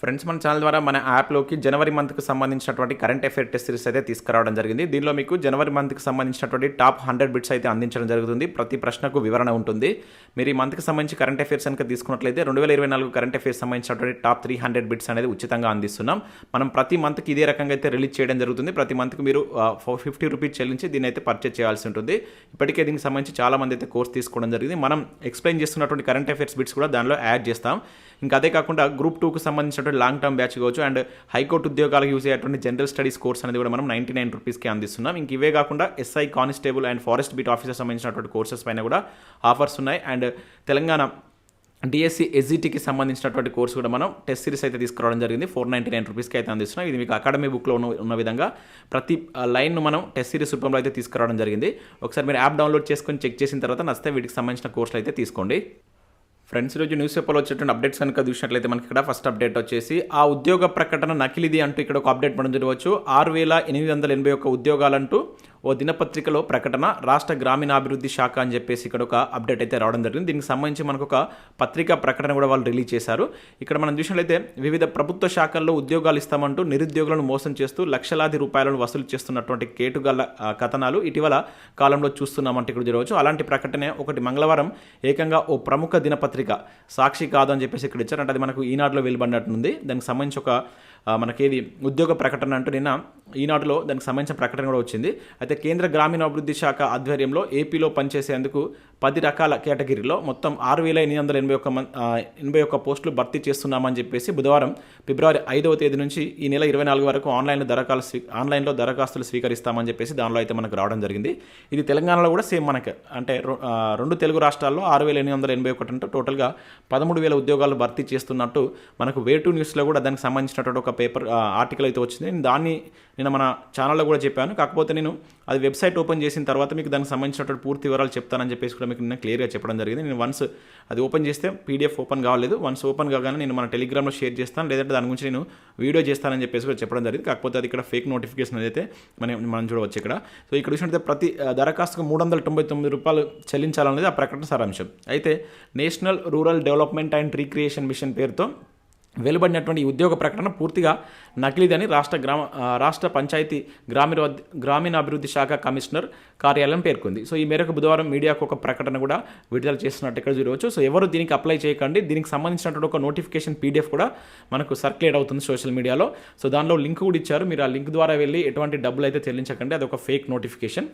Friends మన channel ద్వారా మన యాప్లోకి జనవరి మంత్కి సంబంధించినటువంటి కరెంట్ అఫేర్ టెస్ట్ సిరీస్ అయితే తీసుకురావడం జరిగింది. దీనిలో మీకు జనవరి మంత్కి సంబంధించినటువంటి టాప్ హండ్రెడ్ బిట్స్ అయితే అందించడం జరుగుతుంది. ప్రతి ప్రశ్నకు వివరణ ఉంటుంది. మీరు ఈ మంత్కి సంబంధించి కరెంట్ అఫేర్స్ కనుక తీసుకున్నట్లయితే రెండు వేల ఇరవై నాలుగు కరెంట్ అఫేర్స్ సంబంధించినటువంటి టాప్ త్రీ హండ్రెడ్ బిట్స్ అనేది ఉచితంగా అందిస్తున్నాం. మనం ప్రతి మంత్కి ఇదే రకంగా అయితే రిలీజ్ చేయడం జరుగుతుంది. ప్రతి మంత్కి మీరు ఫిఫ్టీ రూపీస్ చెల్లించి దీన్ని అయితే పర్చేజ్ చేయాల్సి ఉంటుంది. ఇప్పటికే దీనికి సంబంధించి చాలా మంది అయితే కోర్స్ తీసుకోవడం జరిగింది. మనం ఎక్స్ప్లెయిన్ చేస్తున్నటువంటి కరెంట్ అఫేర్స్ బిట్స్ కూడా దానిలో యాడ్ చేస్తాం. ఇంకా అదే కాకుండా గ్రూప్ టూకి సంబంధించినటువంటి లాంగ్ టర్మ్ బ్యాచ్ కావచ్చు అండ్ హైకోర్టు ఉద్యోగాలకు యూజ్ అయ్యేటువంటి జనరల్ స్టడీస్ కోర్స్ అనేది కూడా మనం నైంటీ నైన్ రూపీస్కి అందిస్తున్నాం. ఇంక ఇవే కాకుండా SI constable and forest beat officer సంబంధించినటువంటి కోర్సెస్ పైన కూడా ఆఫర్స్ ఉన్నాయి. అండ్ తెలంగాణ డిఎస్సి ఎస్జిటికి సంబంధించినటువంటి కోర్సు కూడా మనం టెస్ట్ సిరీస్ అయితే తీసుకురావడం జరిగింది. ఫోర్ నైంటీ నైన్ రూపీస్కి అయితే అందిస్తున్నాం. ఇది మీకు అకాడమీ బుక్లో ఉన్న ఉన్న విధంగా ప్రతి లైన్ను మనం టెస్ట్ సిరీస్ రూపంలో అయితే తీసుకురావడం జరిగింది. ఒకసారి మీరు యాప్ డౌన్లోడ్ చేసుకొని చెక్ చేసిన తర్వాత నచ్చితే వీటికి సంబంధించిన కోర్సులు అయితే తీసుకోండి. ఫ్రెండ్స్ ఈరోజు న్యూస్ పేపర్లో వచ్చేటువంటి అప్డేట్స్ కనుక చూసినట్లయితే మనకి ఇక్కడ ఫస్ట్ అప్డేట్ వచ్చేసి ఆ ఉద్యోగ ప్రకటన నకిలిది అంటూ ఇక్కడ ఒక అప్డేట్ మనం చూడవచ్చు. ఆరు వేల ఎనిమిది వందల ఎనభై ఒక్క ఉద్యోగాలంటూ ఓ దినపత్రికలో ప్రకటన రాష్ట్ర గ్రామీణాభివృద్ధి శాఖ అని చెప్పేసి ఇక్కడ ఒక అప్డేట్ అయితే రావడం జరిగింది. దీనికి సంబంధించి మనకు ఒక పత్రికా ప్రకటన కూడా వాళ్ళు రిలీజ్ చేశారు. ఇక్కడ మనం చూసినట్లయితే వివిధ ప్రభుత్వ శాఖల్లో ఉద్యోగాలు ఇస్తామంటూ నిరుద్యోగులను మోసం చేస్తూ లక్షలాది రూపాయలను వసూలు చేస్తున్నటువంటి కేటుగల కథనాలు ఇటీవల కాలంలో చూస్తున్నామంటే ఇక్కడ చూడవచ్చు అలాంటి ప్రకటనే ఒకటి మంగళవారం ఏకంగా ఓ ప్రముఖ దినపత్రిక సాక్షి కాదు అని చెప్పేసి ఇక్కడ ఇచ్చారు అంటే అది మనకు ఈనాడులో వెలువడినట్టుంది. దానికి సంబంధించి ఒక మనకేది ఉద్యోగ ప్రకటన అంటూ నిన్న ఈనాటిలో దానికి సంబంధించిన ప్రకటన కూడా వచ్చింది. అయితే కేంద్ర గ్రామీణాభివృద్ధి శాఖ ఆధ్వర్యంలో ఏపీలో పనిచేసేందుకు పది రకాల కేటగిరీలో మొత్తం ఆరు వేల ఎనిమిది వందల ఎనభై ఒక్క మం ఎనభై ఒక్క పోస్టులు భర్తీ చేస్తున్నామని చెప్పేసి బుధవారం ఫిబ్రవరి ఐదవ తేదీ నుంచి ఈ నెల ఇరవై నాలుగు వరకు ఆన్లైన్లో దరఖాస్తు స్వీ ఆన్లైన్లో దరఖాస్తులు స్వీకరిస్తామని చెప్పేసి దానిలో అయితే మనకు రావడం జరిగింది. ఇది తెలంగాణలో కూడా సేమ్ మనకి అంటే రెండు తెలుగు రాష్ట్రాల్లో ఆరు వేల ఎనిమిది వందల ఎనభై ఒకటి అంటే టోటల్గా పదమూడు వేల ఉద్యోగాలు భర్తీ చేస్తున్నట్టు మనకు వే టూ న్యూస్లో కూడా దానికి సంబంధించినటువంటి ఒక పేపర్ ఆర్టికల్ అయితే వచ్చింది. దాన్ని నేను మన ఛానల్లో కూడా చెప్పాను. కాకపోతే నేను అది వెబ్సైట్ ఓపెన్ చేసిన తర్వాత మీకు దానికి సంబంధించినటువంటి పూర్తి వివరాలు చెప్తానని చెప్పేసి కూడా మీకు నిన్న క్లియర్గా చెప్పడం జరిగింది. నేను వన్స్ అది ఓపెన్ చేస్తే పీడిఎఫ్ ఓపెన్ కావలేదు. వన్స్ ఓపెన్ కాగానే నేను మన టెలిగ్రామ్లో షేర్ చేస్తాను. లేదంటే దాని గురించి నేను వీడియో చేస్తానని చెప్పేసి కూడా చెప్పడం జరిగింది. కాకపోతే అది ఇక్కడ ఫేక్ నోటిఫికేషన్ అయితే మనం మనం చూడవచ్చు ఇక్కడ. సో ఇక్కడ చూసినట్లయితే ప్రతి దరఖాస్తుకు మూడు వందల తొంభై తొమ్మిది రూపాయలు చెల్లించాలనేది ఆ ప్రకటన సారాంశం. అయితే national rural development and recreation mission పేరుతో వెలువడినటువంటి ఉద్యోగ ప్రకటన పూర్తిగా నకిలీదని రాష్ట్ర గ్రామ రాష్ట్ర పంచాయతీ గ్రామీణ గ్రామీణాభివృద్ధి శాఖ కమిషనర్ కార్యాలయం పేర్కొంది. సో ఈ మేరకు బుధవారం మీడియాకు ఒక ప్రకటన కూడా విడుదల చేస్తున్నట్టు ఇక్కడ చూడవచ్చు. సో ఎవరు దీనికి అప్లై చేయకండి దీనికి సంబంధించినటువంటి ఒక నోటిఫికేషన్ పీడిఎఫ్ కూడా మనకు సర్క్యులేట్ అవుతుంది సోషల్ మీడియాలో. సో దానిలో లింక్ కూడా ఇచ్చారు. మీరు ఆ లింక్ ద్వారా వెళ్ళి ఎటువంటి డబ్బులు అయితే చెల్లించకండి. అది ఒక ఫేక్ నోటిఫికేషన్.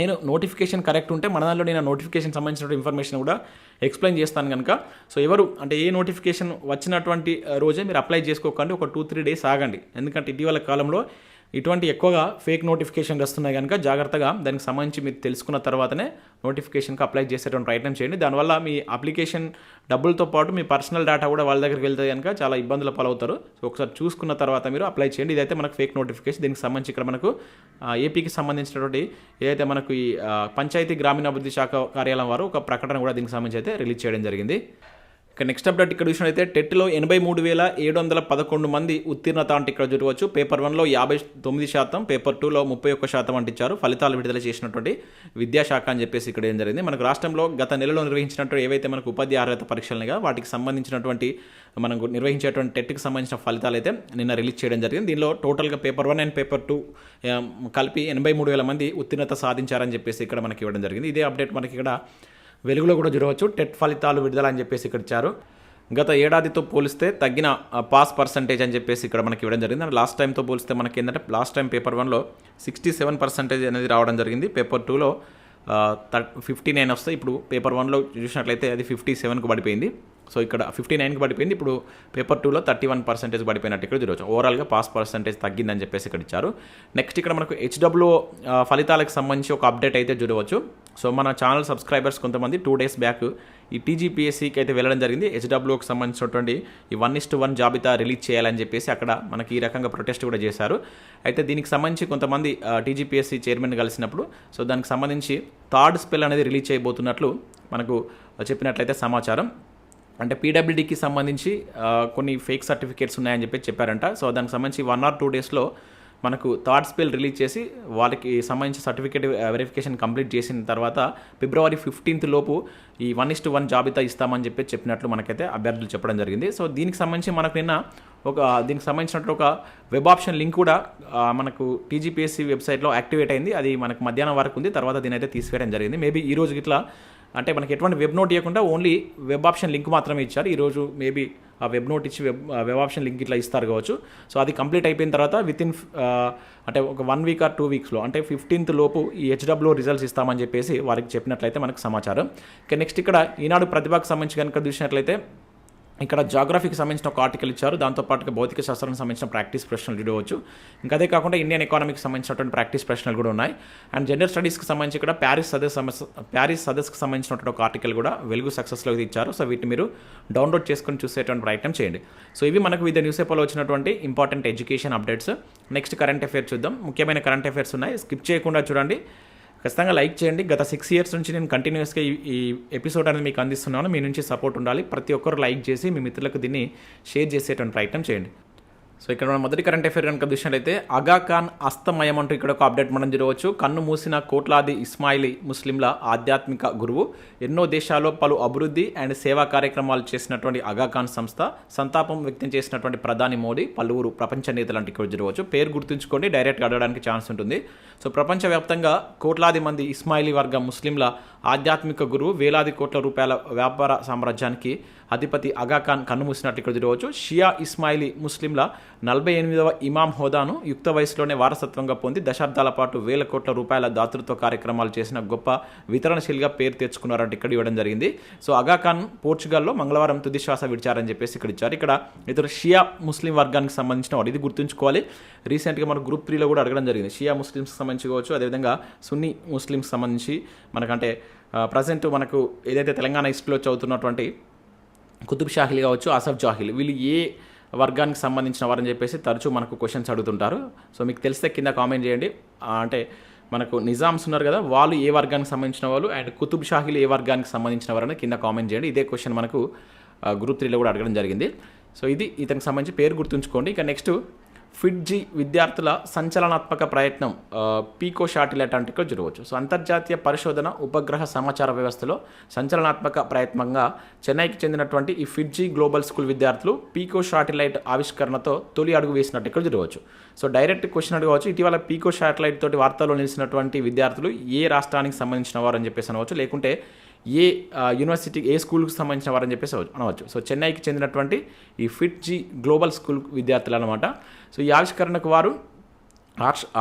నేను నోటిఫికేషన్ కరెక్ట్ ఉంటే మన దానిలో నేను నోటిఫికేషన్ సంబంధించిన ఇన్ఫర్మేషన్ కూడా ఎక్స్ప్లెయిన్ చేస్తాను కనుక. సో ఎవరు అంటే ఏ నోటిఫికేషన్ వచ్చినటువంటి రోజే మీరు అప్లై చేసుకోకండి. ఒక టూ త్రీ డేస్ ఆగండి. ఎందుకంటే ఇటీవల కాలంలో ఇటువంటి ఎక్కువగా ఫేక్ నోటిఫికేషన్లు వస్తున్నాయి కనుక జాగ్రత్తగా దానికి సంబంధించి మీరు తెలుసుకున్న తర్వాతనే నోటిఫికేషన్కి అప్లై చేసేటువంటి ప్రయత్నం చేయండి. దానివల్ల మీ అప్లికేషన్ డబ్బులతో పాటు మీ పర్సనల్ డేటా కూడా వాళ్ళ దగ్గరికి వెళ్తే కనుక చాలా ఇబ్బందుల పాలవుతారు. సో ఒకసారి చూసుకున్న తర్వాత మీరు అప్లై చేయండి. ఇదైతే మనకు ఫేక్ నోటిఫికేషన్ దీనికి సంబంధించి ఇక్కడ మనకు ఏపీకి సంబంధించినటువంటి ఏదైతే మనకు ఈ పంచాయతీ గ్రామీణాభివృద్ధి శాఖ కార్యాలయం వారు ఒక ప్రకటన కూడా దీనికి సంబంధించి అయితే రిలీజ్ చేయడం జరిగింది. ఇక నెక్స్ట్ అప్డేట్ ఇక్కడ చూసినట్లయితే టెట్లో ఎనభై మూడు వేల ఏడు వందల పదకొండు మంది ఉత్తీర్ణత అంటే ఇక్కడ చూడవచ్చు. పేపర్ వన్లో యాభై తొమ్మిది శాతం పేపర్ టూలో ముప్పై ఒక్క శాతం అంటించారు. ఫలితాలు విడుదల చేసినటువంటి విద్యాశాఖ అని చెప్పేసి ఇక్కడ ఏం జరిగింది. మనకు రాష్ట్రంలో గత నెలలో నిర్వహించినటువంటి ఏవైతే మనకు ఉపాధ్యాయ అర్హత పరీక్షలుగా వాటికి సంబంధించినటువంటి మనకు నిర్వహించేటువంటి టెట్కి సంబంధించిన ఫలితాలు అయితే నిన్న రిలీజ్ చేయడం జరిగింది. దీనిలో టోటల్గా paper one and paper two కలిపి ఎనభై మూడు వేల మంది ఉత్తీర్ణత సాధించారని చెప్పేసి ఇక్కడ మనకి ఇవ్వడం జరిగింది. ఇదే అప్డేట్ మనకి ఇక్కడ వెలుగులో కూడా చూడవచ్చు టెట్ ఫలితాలు విడుదల అని చెప్పేసి ఇక్కడ ఇచ్చారు. గత ఏడాదితో పోలిస్తే తగ్గిన పాస్ పర్సంటేజ్ అని చెప్పేసి ఇక్కడ మనకి ఇవ్వడం జరిగింది. అండ్ లాస్ట్ టైంతో పోలిస్తే మనకి ఏంటంటే లాస్ట్ టైం పేపర్ వన్లో సిక్స్టీ సెవెన్ పర్సంటేజ్ అనేది రావడం జరిగింది. పేపర్ టూలో ఫిఫ్టీ నైన్ వస్తే ఇప్పుడు పేపర్ వన్లో చూసినట్లయితే అది ఫిఫ్టీ సెవెన్కి పడిపోయింది. సో ఇక్కడ ఫిఫ్టీ నైన్కి పడిపోయింది. ఇప్పుడు పేపర్ టూలో థర్టీ వన్ పర్సెంటేజ్ పడిపోయినట్టు ఇక్కడ చూడవచ్చు ఓవరాల్గా పాస్ పర్సెంటేజ్ తగ్గిందని చెప్పేసి ఇక్కడ ఇచ్చారు. నెక్స్ట్ ఇక్కడ మనకు హెచ్డబ్ల్యూ ఫలితాలకు సంబంధించి ఒక అప్డేట్ అయితే చూడవచ్చు సో మన ఛానల్ సబ్స్క్రైబర్స్ కొంతమంది టూ డేస్ బ్యాక్ ఈ టీజీపీఎస్సీకి అయితే వెళ్ళడం జరిగింది. హెచ్డబ్ల్యూకి సంబంధించినటువంటి ఈ వన్ ఇస్ట్ వన్ జాబితా రిలీజ్ చేయాలని చెప్పేసి అక్కడ మనకి ఈ రకంగా ప్రొటెస్ట్ కూడా చేశారు. అయితే దీనికి సంబంధించి కొంతమంది టీజీపీఎస్సీ చైర్మన్ కలిసినప్పుడు సో దానికి సంబంధించి థర్డ్ స్పెల్ అనేది రిలీజ్ చేయబోతున్నట్లు మనకు చెప్పినట్లయితే సమాచారం. అంటే పీడబ్ల్యూడీకి సంబంధించి కొన్ని ఫేక్ సర్టిఫికేట్స్ ఉన్నాయని చెప్పి చెప్పారంట. సో దానికి సంబంధించి వన్ ఆర్ టూ డేస్లో మనకు థర్డ్ స్పెల్ రిలీజ్ చేసి వాళ్ళకి సంబంధించి సర్టిఫికేట్ వెరిఫికేషన్ కంప్లీట్ చేసిన తర్వాత ఫిబ్రవరి ఫిఫ్టీన్త్ లోపు ఈ వన్ ఇస్ వన్ జాబితా ఇస్తామని చెప్పి చెప్పినట్లు మనకైతే అభ్యర్థులు చెప్పడం జరిగింది. సో దీనికి సంబంధించి మనకు నిన్న ఒక దీనికి సంబంధించినట్టు ఒక వెబ్ ఆప్షన్ లింక్ కూడా మనకు టీజీపీఎస్సీ వెబ్సైట్లో యాక్టివేట్ అయింది. అది మనకు మధ్యాహ్నం వరకు ఉంది. తర్వాత దీని అయితే తీసివేయడం జరిగింది. మేబీ ఈ రోజు ఇట్లా అంటే మనకి ఎటువంటి వెబ్ నోట్ ఇవ్వకుండా ఓన్లీ వెబ్ ఆప్షన్ లింక్ మాత్రమే ఇచ్చారు. ఈరోజు మేబీ ఆ వెబ్ నోట్ ఇచ్చి వెబ్ వెబ్ ఆప్షన్ లింక్ ఇట్లా ఇస్తారు కావచ్చు. సో అది కంప్లీట్ అయిపోయిన తర్వాత విత్ ఇన్ అంటే ఒక వన్ వీక్ ఆర్ టూ వీక్స్లో అంటే ఫిఫ్టీన్త్ లోపు ఈ హెచ్డబ్ల్యూ రిజల్ట్స్ ఇస్తామని చెప్పేసి వారికి చెప్పినట్లయితే మనకు సమాచారం. ఇక నెక్స్ట్ ఇక్కడ ఈనాడు ప్రతిభకు సంబంధించి కనుక చూసినట్లయితే ఇక్కడ జాగ్రఫీకి సంబంధించిన ఒక ఆర్టికల్ ఇచ్చారు. దాంతోపాటుగా భౌతిక శాస్త్రానికి సంబంధించిన ప్రాక్టీస్ ప్రశ్నలు చూడవచ్చు ఇంకా అదే కాకుండా ఇండియన్ ఎకానమీకి సంబంధించినటువంటి ప్రాక్టీస్ ప్రశ్నలు కూడా ఉన్నాయి. అండ్ జనరల్ స్టడీస్కి సంబంధించి ఇక్కడ ప్యారిస్ సదస్సు సమస్య ప్యారిస్ సదస్సుకు సంబంధించినటువంటి ఒక ఆర్టికల్ కూడా వెలుగు సక్సెస్లో ఇచ్చారు. సో వీటిని మీరు డౌన్లోడ్ చేసుకొని చూసేటువంటి ప్రయత్నం చేయండి. సో ఇవి మనకు వివిధ న్యూస్ పేపర్లో వచ్చినటువంటి important education updates next current affairs చూద్దాం. ముఖ్యమైన కరెంట్ అఫైర్స్ ఉన్నాయి. స్కిప్ చేయకుండా చూడండి. ఖచ్చితంగా లైక్ చేయండి. గత సిక్స్ ఇయర్స్ నుంచి నేను కంటిన్యూస్గా ఈ ఎపిసోడ్ అనేది మీకు అందిస్తున్నాను. మీ నుంచి సపోర్ట్ ఉండాలి. ప్రతి ఒక్కరు లైక్ చేసి మీ మిత్రులకు దీన్ని షేర్ చేసేటువంటి ప్రయత్నం చేయండి. సో ఇక్కడ మనం మొదటి కరెంట్ అఫేర్ కనుక చూసినట్లయితే అగా ఖాన్ అస్తమయం అంటూ ఇక్కడ ఒక అప్డేట్ మనం చూడవచ్చు. కన్ను మూసిన కోట్లాది ఇస్మాయిలీ ముస్లింల ఆధ్యాత్మిక గురువు. ఎన్నో దేశాల్లో పలు అభివృద్ధి అండ్ సేవా కార్యక్రమాలు చేసినటువంటి అగా ఖాన్ సంస్థ సంతాపం వ్యక్తం చేసినటువంటి ప్రధాని మోడీ పలువురు ప్రపంచ నేతలు అంటే ఇక్కడ చూడవచ్చు. పేరు గుర్తుంచుకోండి డైరెక్ట్గా అడగడానికి ఛాన్స్ ఉంటుంది. సో ప్రపంచవ్యాప్తంగా కోట్లాది మంది ఇస్మాయిలీ వర్గం ముస్లింల ఆధ్యాత్మిక గురువు వేలాది కోట్ల రూపాయల వ్యాపార సామ్రాజ్యానికి అధిపతి అగాఖాన్ కన్నుమూసినట్టు ఇక్కడ చూడవచ్చు. షియా ఇస్మాయిలీ ముస్లింల నలభై ఎనిమిదవ ఇమాం హోదాను యుక్త వయసులోనే వారసత్వంగా పొంది దశాబ్దాల పాటు వేల కోట్ల రూపాయల దాతృత్వ కార్యక్రమాలు చేసిన గొప్ప వితరణశీలిగా పేరు తెచ్చుకున్నారంటే ఇక్కడ ఇవ్వడం జరిగింది. సో అగాఖాన్ పోర్చుగల్లో మంగళవారం తుది శ్వాస విడిచారని చెప్పేసి ఇక్కడ ఇచ్చారు. ఇక్కడ ఇతరు షియా ముస్లిం వర్గానికి సంబంధించిన వాడు ఇది గుర్తుంచుకోవాలి. రీసెంట్గా మన గ్రూప్ త్రీలో కూడా అడగడం జరిగింది. షియా ముస్లిమ్స్ సంబంధించి కావచ్చు అదేవిధంగా సున్నీ ముస్లిమ్స్ సంబంధించి మనకంటే ప్రజెంట్ మనకు ఏదైతే తెలంగాణ హిస్టరీలో చదువుతున్నటువంటి కుతుబ్ షాహిల్ కావచ్చు అసఫ్ జాహిల్. వీళ్ళు ఏ వర్గానికి సంబంధించిన వారని చెప్పేసి తరచూ మనకు క్వశ్చన్స్ అడుగుతుంటారు. సో మీకు తెలిస్తే కింద కామెంట్ చేయండి. అంటే మనకు నిజామ్స్ ఉన్నారు కదా వాళ్ళు ఏ వర్గానికి సంబంధించిన వాళ్ళు అండ్ కుతుబ్ షాహిల్ ఏ వర్గానికి సంబంధించిన వారని కింద కామెంట్ చేయండి. ఇదే క్వశ్చన్ మనకు గ్రూప్ త్రీలో కూడా అడగడం జరిగింది. సో ఇది ఇతనికి సంబంధించి పేరు గుర్తుంచుకోండి. ఇక నెక్స్ట్ ఫిడ్జీ విద్యార్థుల సంచలనాత్మక ప్రయత్నం పీకో షాటిలైట్ అటాంటిక్లో జరగవచ్చు. సో అంతర్జాతీయ పరిశోధన ఉపగ్రహ సమాచార వ్యవస్థలో సంచలనాత్మక ప్రయత్నంగా చెన్నైకి చెందినటువంటి ఈ ఫిడ్జీ గ్లోబల్ స్కూల్ విద్యార్థులు పీకో షాటిలైట్ ఆవిష్కరణతో తొలి అడుగు వేసినట్టు ఇక్కడ జరగవచ్చు. సో డైరెక్ట్ క్వశ్చన్ అడగవచ్చు. ఇటీవల పీకో శాటిలైట్ తోటి వార్తల్లో నిలిచినటువంటి విద్యార్థులు ఏ రాష్ట్రానికి సంబంధించిన వారు అని చెప్పేసి అనవచ్చు. లేకుంటే ఏ యూనివర్సిటీకి యూనివర్సిటీ ఏ స్కూల్కి సంబంధించిన వారని చెప్పేసి అనవచ్చు. సో చెన్నైకి చెందినటువంటి ఈ ఫిట్ జీ గ్లోబల్ స్కూల్ విద్యార్థులు అనమాట సో ఈ ఆవిష్కరణకు వారు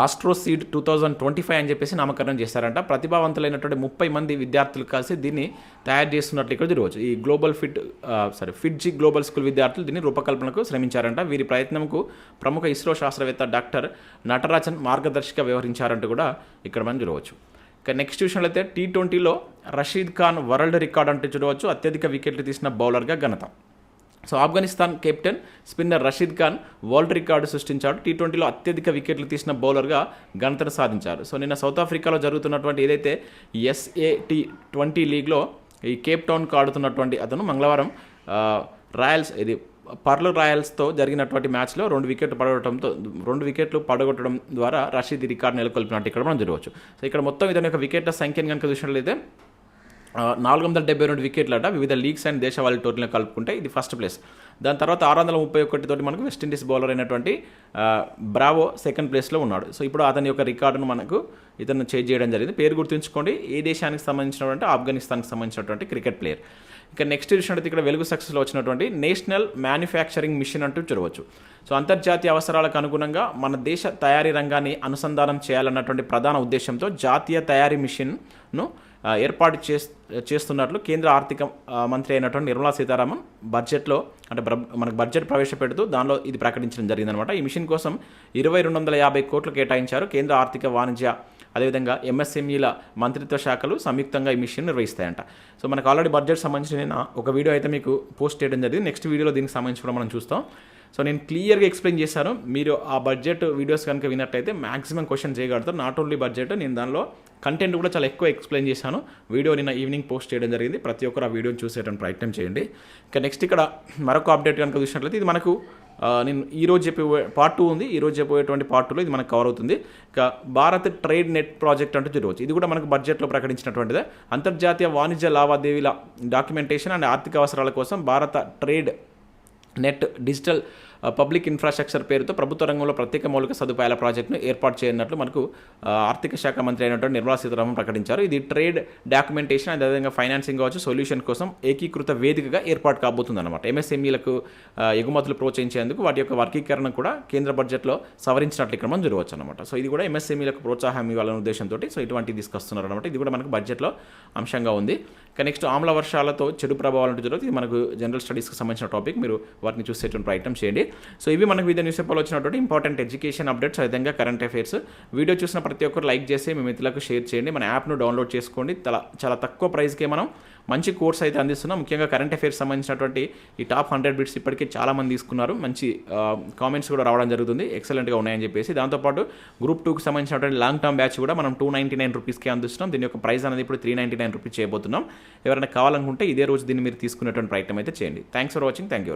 Astroseed two thousand twenty five అని చెప్పేసి నామకరణం చేశారంట. ప్రతిభావంతులైనటువంటి ముప్పై మంది విద్యార్థులు కలిసి దీన్ని తయారు చేస్తున్నట్లు ఇక్కడ చూడవచ్చు. ఈ global fit sorry fit G global school విద్యార్థులు దీన్ని రూపకల్పనకు శ్రమించారంట. వీరి ప్రయత్నంకు ప్రముఖ ఇస్రో శాస్త్రవేత్త డాక్టర్ నటరాజన్ మార్గదర్శిగా వ్యవహరించారంటూ కూడా ఇక్కడ మనం చూడవచ్చు. ఇక నెక్స్ట్ అయితే టీ ట్వంటీలో రషీద్ ఖాన్ వరల్డ్ రికార్డ్ అంటే చూడవచ్చు. అత్యధిక వికెట్లు తీసిన బౌలర్గా ఘనత. So Afghanistan captain spinner Rashid Khan world record సృష్టించాడు. టీ ట్వంటీలో అత్యధిక వికెట్లు తీసిన బౌలర్గా ఘనతను సాధించారు. సో నిన్న సౌత్ ఆఫ్రికాలో జరుగుతున్నటువంటి ఏదైతే ఎస్ఏటీ ట్వంటీ లీగ్లో ఈ కేప్ టౌన్కు ఆడుతున్నటువంటి అతను మంగళవారం రాయల్స్ ఇది పర్ల్ రాయల్స్తో జరిగినటువంటి మ్యాచ్లో రెండు వికెట్లు పడగొట్టడంతో రెండు వికెట్లు పడగొట్టడం ద్వారా రషీద్ రికార్డు నెలకొల్పినట్టు ఇక్కడ మనం చూడవచ్చు. సో ఇక్కడ మొత్తం ఇతని యొక్క వికెట్ల సంఖ్యను కనుక చూసినట్లయితే నాలుగు వందల డెబ్బై రెండు వికెట్లట వివిధ లీగ్స్ అండ్ దేశవాళీ టోర్నీలో కలుపుకుంటే ఇది ఫస్ట్ ప్లేస్. దాని తర్వాత ఆరు వందల ముప్పై ఒకటి తోటి మనకు వెస్టిండీస్ బౌలర్ అయినటువంటి బ్రావో సెకండ్ ప్లేస్లో ఉన్నాడు. సో ఇప్పుడు అతని యొక్క రికార్డును మనకు ఇతను చేంజ్ చేయడం జరిగింది. పేరు గుర్తుంచుకోండి ఏ దేశానికి సంబంధించినటువంటి ఆఫ్ఘనిస్తాన్కి సంబంధించినటువంటి క్రికెట్ ప్లేయర్. ఇక నెక్స్ట్ చూసినట్టు ఇక్కడ వెలుగు సక్సెస్లో వచ్చినటువంటి నేషనల్ మ్యానుఫ్యాక్చరింగ్ మిషన్ అంటూ చూడవచ్చు. సో అంతర్జాతీయ అవసరాలకు అనుగుణంగా మన దేశ తయారీ రంగాన్ని అనుసంధానం చేయాలన్నటువంటి ప్రధాన ఉద్దేశంతో జాతీయ తయారీ మిషన్ను ఏర్పాటు చే చేస్తున్నట్లు కేంద్ర ఆర్థిక మంత్రి అయినటువంటి నిర్మలా సీతారామన్ బడ్జెట్లో అంటే మనకు బడ్జెట్ ప్రవేశపెడుతూ దానిలో ఇది ప్రకటించడం జరిగిందనమాట ఈ మిషన్ కోసం ఇరవై రెండు వందల యాభై కోట్లు కేటాయించారు కేంద్ర ఆర్థిక వాణిజ్య అదేవిధంగా ఎంఎస్ఎంఈల మంత్రిత్వ శాఖలు సంయుక్తంగా ఈ మిషన్ నిర్వహిస్తాయంట. సో మనకు ఆల్రెడీ బడ్జెట్ సంబంధించి నేను ఒక వీడియో అయితే మీకు పోస్ట్ చేయడం జరిగింది. నెక్స్ట్ వీడియోలో దీనికి సంబంధించి కూడా మనం చూస్తాం. సో నేను క్లియర్గా ఎక్స్ప్లెయిన్ చేశాను. మీరు ఆ బడ్జెట్ వీడియోస్ కనుక విన్నట్టయితే మాక్సిమం క్వశ్చన్ చేయగలుగుతారు. నాట్ ఓన్లీ బడ్జెట్ నేను దానిలో కంటెంట్ కూడా చాలా ఎక్కువ ఎక్స్ప్లెయిన్ చేశాను. వీడియో నిన్న ఈవినింగ్ పోస్ట్ చేయడం జరిగింది. ప్రతి ఒక్కరు ఆ వీడియోని చూసేటువంటి ప్రయత్నం చేయండి. ఇంకా నెక్స్ట్ ఇక్కడ మరొక అప్డేట్ కనుక చూసినట్లయితే ఇది మనకు నేను ఈరోజు చెప్పే పార్ట్ టూ ఉంది. ఈరోజు చెప్పబోయేటువంటి చెప్పేటువంటి పార్ట్ టూలో ఇది మనకు కవర్ అవుతుంది. ఇక భారత్ ట్రేడ్ నెట్ ప్రాజెక్ట్ అంటూ జరగవచ్చు ఇది కూడా మనకు బడ్జెట్లో ప్రకటించినటువంటిదే. అంతర్జాతీయ వాణిజ్య లావాదేవీల డాక్యుమెంటేషన్ అండ్ ఆర్థిక అవసరాల కోసం Bharat trade net digital public infrastructure పేరుతో ప్రభుత్వ రంగంలో ప్రత్యేక మౌలిక సదుపాయాల ప్రాజెక్టును ఏర్పాటు చేయనున్నట్లు మనకు ఆర్థిక శాఖ మంత్రి అయినటువంటి నిర్మలా సీతారామన్ ప్రకటించారు. ఇది ట్రేడ్ డాక్యుమెంటేషన్ అదేవిధంగా ఫైనాన్సింగ్ కావచ్చు సొల్యూషన్ కోసం ఏకీకృత వేదికగా ఏర్పాటు కాబోతుంది అనమాట ఎంఎస్ఎంఈలకు ఎగుమతులు ప్రోత్సహించేందుకు వాటి యొక్క వర్గీకరణ కూడా కేంద్ర బడ్జెట్లో సవరించినట్లు ఇక్కడ మనం జరగవచ్చు అనమాట సో ఇది కూడా ఎంఎస్ఎంఈలకు ప్రోత్సాహం ఇవ్వాలనే ఉద్దేశంతో సో ఇటువంటి తీసుకొస్తున్నారు అనమాట ఇది కూడా మనకు బడ్జెట్లో అంశంగా ఉంది. నెక్స్ట్ ఆమ్ల వర్షాలతో చెడు ప్రభావాలు అంటూ జరుగుతుంది ఇది మనకు జనరల్ స్టడీస్కి సంబంధించిన టాపిక్ మీరు వాటిని చూసేటువంటి ప్రయత్నం చేయండి. సో ఇవి మనకు వివిధ న్యూస్ పేపర్లో వచ్చినటువంటి ఇంపార్టెంట్ ఎడ్యుకేషన్ అప్డేట్స్ అదేవిధంగా కరెంట్ అఫైర్స్ వీడియో చూసిన ప్రతి ఒక్కరు లైక్ చేసి మీ మిత్రులకు షేర్ చేయండి. మన యాప్ను డౌన్లోడ్ చేసుకోండి. చాలా చాలా తక్కువ ప్రైస్కే మనం మంచి కోర్స్ అయితే అందిస్తున్నాం. ముఖ్యంగా కరెంట్ అఫైర్స్ సంబంధించినటువంటి ఈ టాప్ హండ్రెడ్ బిట్స్ ఇప్పటికే చాలామంది తీసుకున్నారు. మంచి కామెంట్స్ కూడా రావడం జరుగుతుంది. ఎక్సలెంట్గా ఉన్నాయని చెప్పేసి. దాంతోపాటు గ్రూప్ టూకి సంబంధించినటువంటి లాంగ్ టర్మ్ బ్యాచ్ కూడా మనం టూ నైంటీ నైన్ రూపీస్కే అందిస్తున్నాం. దీని యొక్క ప్రైస్ అనేది ఇప్పుడు త్రీ నైంటీ నైన్ రూపీస్ చేయబోతున్నాం. ఎవరైనా కావాలనుకుంటే ఇదే రోజు దీన్ని మీరు తీసుకునేటువంటి ప్రయత్నం అయితే చేయండి. Thanks for watching thank you